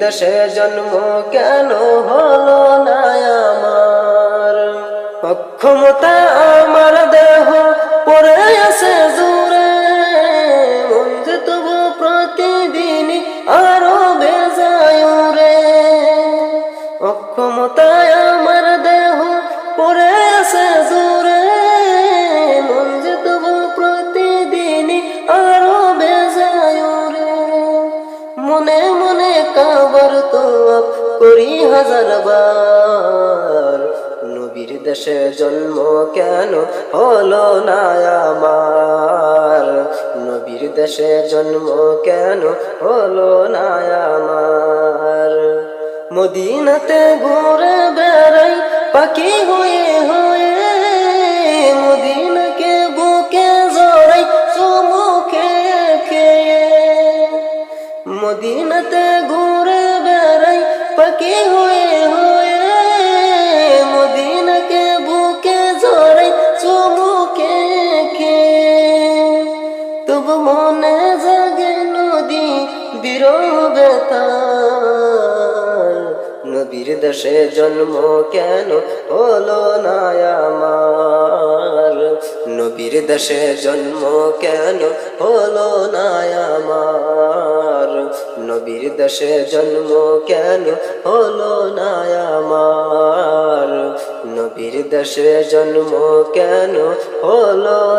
দেশে জন্ম কেন হলো না আমার? অক্ষমতা আমার দেহ পড়ে আছে দূরে মন তবু প্রতিদিন আরও বেজায় রে অক্ষমতায় আমার দেহ পড়ে আছে দূরে করি হাজার বার। নবীর দেশে জন্ম কেন হলো না আমার? নবীর দেশে জন্ম কেন হলো না আমার? মদিনাতে ঘুরে বেড়াই পাখি হয়ে হয়ে, মদিনাকে বুকে জড়াই বিরবে নবীর দেশে জন্ম কেন হলো না আমার? নবীর দেশে জন্ম কেন হলো না আমার? নবীর দেশে জন্ম কেন হলো না আমার? নবীর দেশে জন্ম কেন হলো